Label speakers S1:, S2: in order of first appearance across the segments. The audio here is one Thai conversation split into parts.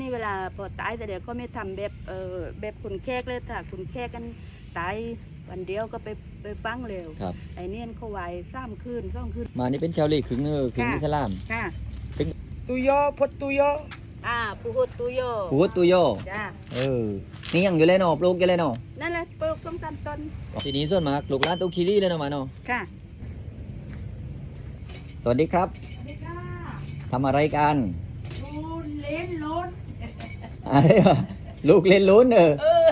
S1: นี่เวลาพอตายแต่เดี๋ยวก็ไม่ทำแบบเออแบบคุณแขกเลยถ้าคุณแขกกันตายวันเดียวก็ไปไปฟังเร็ว
S2: ครับ
S1: ไอ้เนี่ยเขาไหวสามคืนสองคืน
S2: มานี่เป็นชาวลีขึงเนอขึง
S1: ค่ะ
S2: อิสลาม
S1: ค่ะ
S3: ตุยอพดตุยอ
S1: อ่าปูฮุดตุโย
S2: ปูตุโย
S1: จ้า
S2: เออนี่ยังอยู่เลยเนาะปลูกอยู่เลยเนาะ
S1: นั่นแหละปลูกสองสามต้น
S2: ทีนี้ส่วนมากปลูกร้านตุกคิรีเลยเนาะมาเนาะ
S1: ค่ะ
S2: สวัสดีครับทำอะไรกัน
S1: ลูนเล่นลูน
S2: อะไรวะลูกเล่นลุ้นเออ
S1: เออ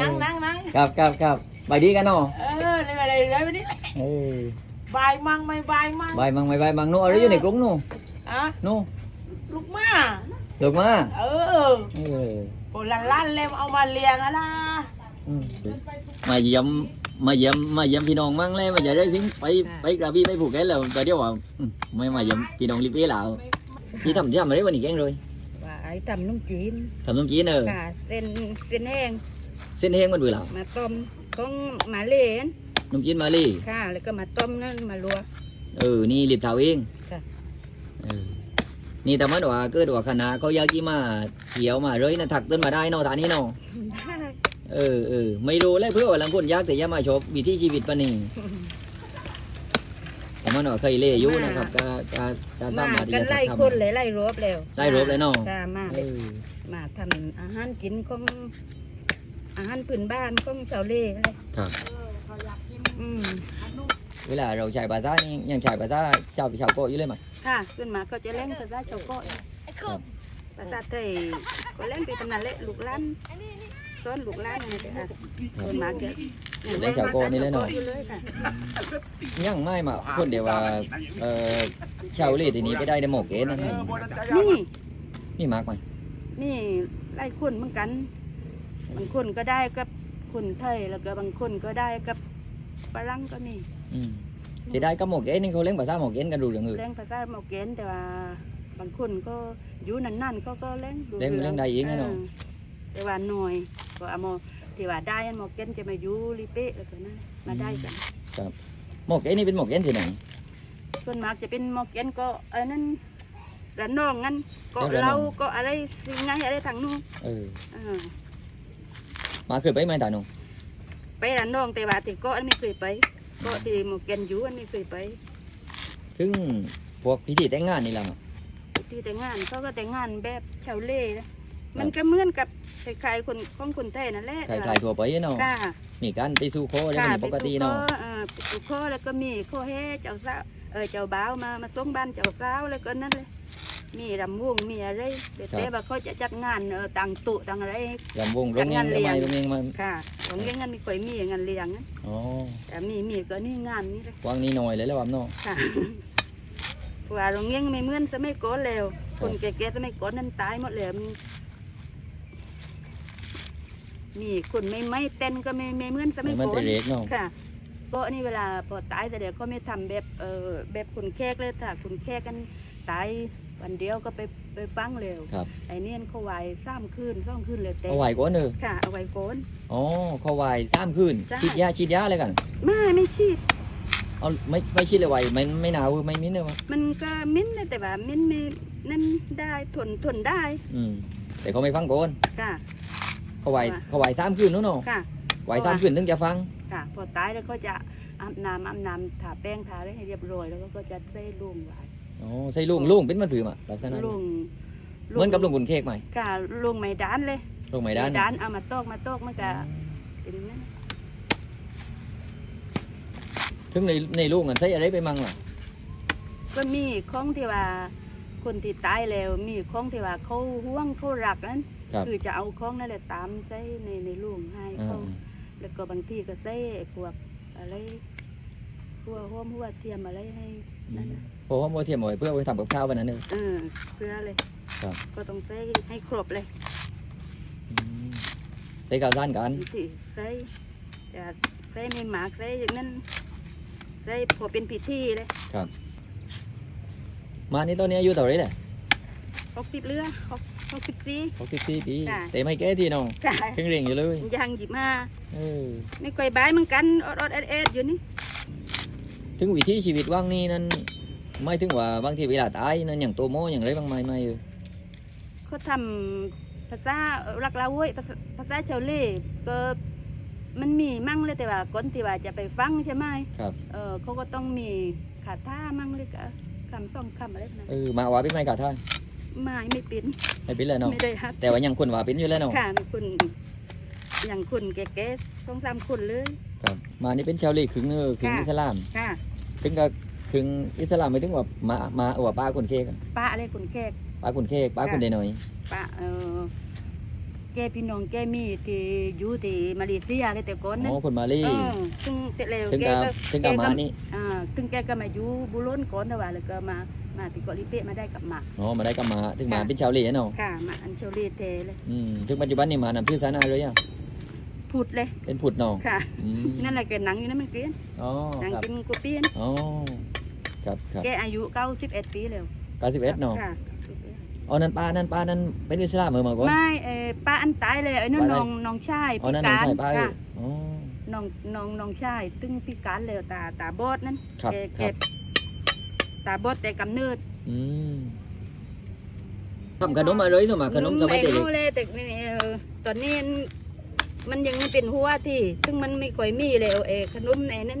S1: นั่งนั่งนั่ง
S2: ครับครับครับไปดีกันเนาะ
S1: เออเลยอะไรเลยวันนี้
S2: เออบา
S1: ยมั่งไม่บายมั่ง
S2: บายมังไม่บายมังนู่อะไรอยู่ในกรุงนู่
S1: อะ
S2: นู่
S1: ลูกมา
S2: ลูกมา
S1: เออ
S2: เออ
S1: โบราณลั่นเลยเอามาเลี้ยงอะนะ
S2: อืมมาเยี่ยมมาเยี่ยมมาเยี่ยมพี่น้องมั่งเลยมาจะได้สิงไปไปกระบี่ไปผูกแขนแล้วแต่เดี๋ยวว่าอืมไม่มาเยี่ยมพี่น้องรีบเอ้แล้วพี่ทำที่ทำอะไรวันนี้แกงเลย
S1: ว่าไอ้ทำนุ่มจีน
S2: ทำต้มจีนเออ
S1: ค่ะเส้นเส้นแห้ง
S2: เส้นแห้งมันเบื่อแล้ว
S1: มาต้มของหมาเล่น
S2: ต้มจีนมาลี
S1: ค่ะ แล้วก็มาต้มนั่นมาลวก
S2: เออนี่รีบเท่าเอง
S1: ค่ะ
S2: เออนี่แต่มันว่าเกิดว่าคณะเขาอยากกี่มาเที่ยวมาเลยนะถักต้นมาได้เนาะฐานนี้เนาะ
S1: ได้
S2: เออเออไม่รู้เลยเพื่อว่าหลังคนยากแต่อยังมาชมวิถีชีวิตปะนี่ แต่มันว่าเคยเล่อยู่นะครับก็ก็ก็สา
S1: มา
S2: มารถที่
S1: กัน
S2: จะ
S1: ไล่
S2: ทำ
S1: คนเลยไล่รวบแล้ว
S2: ไล่รวบเลยเนาะ
S1: ค่ะมา
S2: เอ
S1: เลย
S2: อ
S1: มาทำอาหารกินของอาหารพื้นบ้านของชาวเล่เลย
S2: ครับ
S1: อืม
S2: เวลาเราใช้ภาษานี่ยังใช้ภาษาชาวชาวโกะอยู่เลยไหม
S1: ค่ะขึ้นมาก็จะเล่นภาษาชาวเกาะ
S2: ครับ
S1: ภาษาไทยก็เล่นไปตำนานเละลูกหล้าน ต้นลูกหล้านนี่ค่ะขึ้นมาเกิด
S2: เล่นชาวโกะนี่เลยเนาะ
S1: อยู่เลยค่ะ
S2: ยังไม่มาคนเดียวว่าเออชาวเล่ทีนี้ไปได้ในหมอกเกณฑ์นั่น
S1: นี่
S2: นี่มากไหม
S1: นี่ไล่คนเหมือนกันบางคนก็ได้กับคนไทยแล้วก็บางคนก็ได้กับฝรั่งก็มี
S2: อืมที่ได้ก็หมอกเกณฑ์นี่เขาเล่นภาษาหมอกเกณฑ์กันดูเรื่องอื่น
S1: เล่นภาษาหมอเกนแต่ว่าบางคนก็อยู่นั่นๆก็ก็เล่นดู
S2: เล่นเล่นได้เองไงเนาะ
S1: แต่ว่าหน่อย ก็เอามาที่ว่าได้อันหมอเกนจะมาอยู่ริเป้แล้วก็นั่นมาได้กัน
S2: หมอกเกณฑ์นี่เป็นหมอกเกณฑ์ที่ไหน
S1: ส่วนมากจะเป็นหมอเกนก็เอันนั้นระนองงั้นก็
S2: ระนอง
S1: เราก็อะไรสิไงอะไรทางนู้น
S2: เออ
S1: อ่า
S2: มาเคยไปไหมตาหนู
S1: ไประนองแต่ว่าที่เก็อันไม่เคยไปเก็ที่หมอเกนอยู่อันไม่เคยไป
S2: ถึงพวกพิธีแต่งงานนี่แหละ
S1: ที่แต่งงานเขาก็แต่งงานแบบชาวเล่นะ มันก็เหมือนกับคล้ายๆคนของคนไทยนั่นแหละ
S2: ใครๆทั่วไปเนาะ
S1: ค่ะ
S2: มีการไปสู่โคอะไร
S1: ค่ะ
S2: มันปกติเนาะ
S1: ไปสู่ข้ออ่าไปสู่ข้อแล้วก็มีข้อแห่เจ้าสาวเออเจ้าบ่าวมามาส่งบ้านเจ้าสาวแล้วก็นั่นเลยมีรำวงมีอะไรแต่แต่ว่าเขาจะจัดงานเออต่างตุต่างอะไร
S2: ลำวงโรงเอง
S1: จัดงานเลี้
S2: ทำ
S1: ยง
S2: ไมโรงเองมัน
S1: ค่ะของเลี้ยงงานไม่ค่อยมีงานเลี้ยงนะ
S2: อ๋อ
S1: แต่มีมีก็นี่งานนี้เลย
S2: วางนี่หน่อยเลยแล้วว่าเนาะ
S1: ค่ะเพราะว่าโรงเลี้ยงไม่เหมือนสมัยก่อนแล้วคนแก่ๆสมัยก่อนนั้นตายหมดแล้ว มีมีคนไม่ไม่เต้นก็ไม่ไม่เหมือนสมัย
S2: มัน
S1: ก่อ
S2: แต่
S1: น
S2: เล็กเนาะ
S1: ค่ะก็นี่เวลาพอตายแต่เดี๋ยวก็ไม่ทำแบบเออแบบคุณแขกเลยถ้าคุณแขกกันตายวันเดียวก็ไปไปฟังเร็ว
S2: ครับ
S1: ไอ้เนี่ยเขาไหวสามคืนสองคืนเลยแต่
S2: เอาไหวก่อนเนอะ
S1: ค่ะเอาไว้โกน
S2: อ๋อเขาไหวสามคืน
S1: จ้ะ
S2: ฉีดยาฉีดยาอะไรกัน
S1: ไม่ไม่ชีด
S2: เอาไม่ไม่ฉีดเลยไหวไม่ไม่หนาวไม่มิ้นเลยวะ
S1: มันก็มิ้นนะแต่ว่ามิ้นไม่นั่นได้ทนทนได้
S2: อืมแต่เขาไม่ฟังก่อน
S1: ค่ะ
S2: เขาไหว
S1: ว่า
S2: เขาไหวสามคืนนู้นเนาะ
S1: ค่ะ
S2: ไหวสามคืนถึงจะฟัง
S1: ค่ะ พอตายแล้วก็จะอาบน้ำอาบน้ำทาแป้งทาอะไรให้เรียบร้อยแล้วก็จะใส่ลุงไว้
S2: อ๋อใส่ลุงลุงเป็นมันผือมาลักษณะ
S1: ลุง
S2: เหมือนกับลุงกุนเค้กไหม
S1: ค่ะลุงไม่ด้านเลย
S2: ลุงไม่ด้าน
S1: ด้านเอามาตอกมาตอกมันก็เป็นนั่น
S2: ถึงในในลุงกันใส่อะไรไปมั่งล่ะ
S1: ก็มีของที่ว่าคนที่ตายแล้วมีของที่ว่าเขาห่วงเขารักนั้น
S2: ครับ
S1: คือจะเอาของนั่นแหละตามใส่ในในลุงให้
S2: อ่า
S1: เขา แล้วก็บางทีก็ใส่ไอ้พวกอะไรหัวห้อมหัวเทียมอะไรให้นั่นน่ะ
S2: เพราะว่าโมเทียมเอาไว้เพื่อเอาไปทำกับข้าววันนั้นเนอะ
S1: เออเพื่อเลย
S2: ครับ
S1: ก็ต้องใส่ให้ครบเลย
S2: อืมใส่ข้าวสารกัน
S1: ที่ใส่จะใส่ไม่หมากใส่อย่างนั้นใส่พอเป็นพิธีเลย
S2: มานี่ตอนนี้อายุเท่าไหรเลย
S1: หกสิบเรือหก หกสิบสี่
S2: หกสิบสี่ปี
S1: ค่ะ
S2: แต่ไม่แก่ที่น้อง
S1: ค่ะ
S2: เพิ่งเรียนอยู่เลย
S1: ยังหยิบมา
S2: เออ
S1: ไม่ค่อยบายเหมือนกันอดอดเอ็ดเอ็ดอยู่นี่
S2: ถึงวิถีชีวิตว่างนี่นั้นไม่ถึงว่าบางทีเวลาตายนั้นอย่างตัวโมอย่างไรบางไม่ไม่เออ
S1: เขาทำภาษารักเราเว้ยภาษาภาษาชาวเล่ก็มันมีมั่งเลยแต่ว่าคนที่ว่าจะไปฟังใช่ไหม
S2: ครับ
S1: เออเขาก็ต้องมีขาท่ามั่งเลยก็คำสองคำอะไรนะ
S2: เออมาว่าเป็นไม้กาท่าน
S1: ไม่ไม่เป็น
S2: ไม่เป็นเลยเนาะ
S1: ไม่ได้ฮัด
S2: แต่ว่ายังคนว่าเป็นอยู่แล้วเนาะ
S1: ค่ะมีคุณอย่างคุณแก่ๆสองสามคนเลย
S2: ครับมานี่เป็นชาวเลขึงเนอขึง
S1: ค่ะ
S2: อิสลาม
S1: ค่ะ
S2: ถึงกับขึงอิสลามไม่ถึงว่ามามาว่าป้าคนเคกอะ
S1: ป้าอะไรคุณแขก
S2: ป้าคนเคกป้าคนเดหน่อย
S1: ป้าเออ แกพี่น้องแกมีที่อยู่ที่มาเลเซียเลยแต่ก่อน
S2: อ๋
S1: นั้น
S2: อคนมาลี
S1: เออถึงแต่แล้ว
S2: ถึง
S1: แก
S2: กับ
S1: ก็
S2: ถึงกับมานี่
S1: อ่าถึงแกก็มาอยู่บุรุนก่อนแต่ว่าแล้วก็มามาติเกาะลิเปะมาได้กลับมา
S2: อ๋อมาได้กับมาถึงมา
S1: ค่ะ
S2: เป็นชาวเลเนาะ
S1: ค่ะมาอันโชลีเทเลย
S2: อืมถึงปัจจุบันนี่มานำชื่อสานาเลยอะ
S1: พูดเลย
S2: เป็นผุดเนาะ
S1: ค่ะ
S2: อืม
S1: นั่นแหละแกหนังอยู่นั่นมันเกลียน
S2: อ๋อ
S1: หนัง
S2: ครับ
S1: กินกุเปียน
S2: อ๋อครับครับ
S1: แกอายุเก้าสิบเอ็ดปีแล้ว
S2: เก้าสิบเอ็ดเนาะ
S1: ค่ะ
S2: อ๋อนั่นป้านั่นป้านั่นเป็นอิสลามเหมือนมาก่อน
S1: ไม่เออป้าอันตายเลยไอ้นั่น
S2: ป้าอะไร
S1: น้องน้องชาย
S2: อ๋อ
S1: พิ
S2: นั่นน้อง
S1: การ
S2: ชายป้าเอ้
S1: ค่ะ
S2: ยอ๋อ
S1: น้องน้องน้องชายตึงพิการแล้วตาตาบอดนั่น
S2: ครับ
S1: แก
S2: ค
S1: แก
S2: รับ
S1: ตาบอดแต่กำเนิด
S2: อืมทำขนมอะไรตัวมาขนมสมัย
S1: ไอ้
S2: เด็ก
S1: รู้เลยแต่นี่เออตอนนี้มันยังไม่เป็นหัวที่ซึ่งมันไม่ค่อยมีแล้วเออขนมไอ้นั้น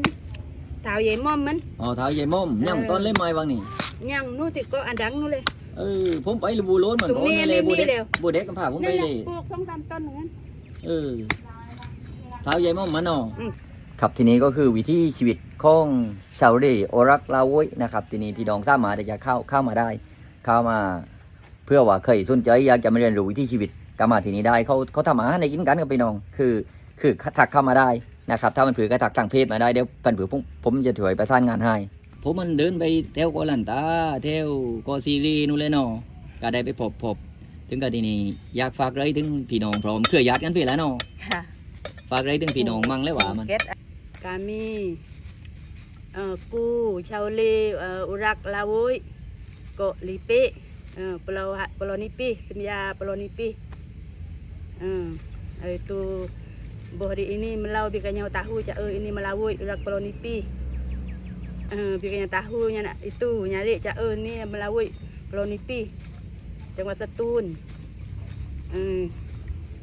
S1: เท้าใหญ่ม่อมมัน
S2: อ๋อเท้าใหญ่ม่อมย่ำต้นเล่มไม้บางนี่
S1: ยังนู่นที่ก็อันดังนู่นเลย
S2: เออผมไปลูบูโลนเหมือน
S1: ตรง
S2: ก่อน
S1: นี้
S2: นี่เลย
S1: ไม่
S2: บู
S1: มี
S2: เด็ก
S1: แล้ว
S2: บูเด็กกับพาผมไป
S1: นั่นแห
S2: เล
S1: ละ
S2: ย
S1: ปลูกสองสามต้นเหมือนกัน
S2: เออเท้าใหญ่ม่อมมันเนาะ
S1: อืม
S2: ครับทีนี้ก็คือวิถีชีวิตของชาวเร่โอรักลาโวยนะครับ ทีนี้พี่น้องสามารถที่จะเข้าเข้ามาได้ เข้ามาเพื่อว่าเคยสนใจอยากจะมาเรียนรู้วิถีชีวิตก็มาที่นี้ได้เขาเขาทำอาหารในกินกันกับพี่น้อง คือคือทักเข้ามาได้นะครับ ถ้ามันผือก็ทักทางเพจมาได้เดี๋ยวพันผือผมผมจะถวยประสานงานให้ ผมมันเดินไปแถวกอลันตาแถวกอซีรีนู่นเลยเนาะก็ได้ไปพบพบถึงกับทีนี้อยากฝากอะไรถึงพี่น้องพร้อมเครือญาติกันไปแล้วเนาะ
S1: ค่ะ
S2: ฝากอะไรถึงพี่น้องมั่งแล้วว่ามัน
S1: เก็ตกามีเอ่อกูชาวเลเอ่ออุรักลาวุยเกาะลิเปะเอ่อปลาวปลาวนิปีสัญญาปลาวนิปีเอ่อ itu bahwa hari ini melau bikanya tahu cak eh ini melawui urak pulau nipi eh bikanya tahu nya nak itu nyari cak eh ni melawui pulau nipi จังหวัดสตูลเออ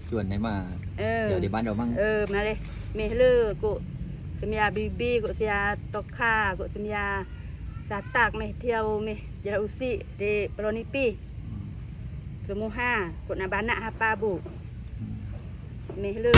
S2: ชวนให้มา
S1: เออ
S2: เดี๋ยวที่บ้านเรามั่ง
S1: Ờ mà đây, mẹ lơ cụ Semia bibi cụ sia tokha cụ semia satak mẹ theo mẹ jala usi de pelonipi. Semua ha cụ na bana hapa bu. Mẹ lơ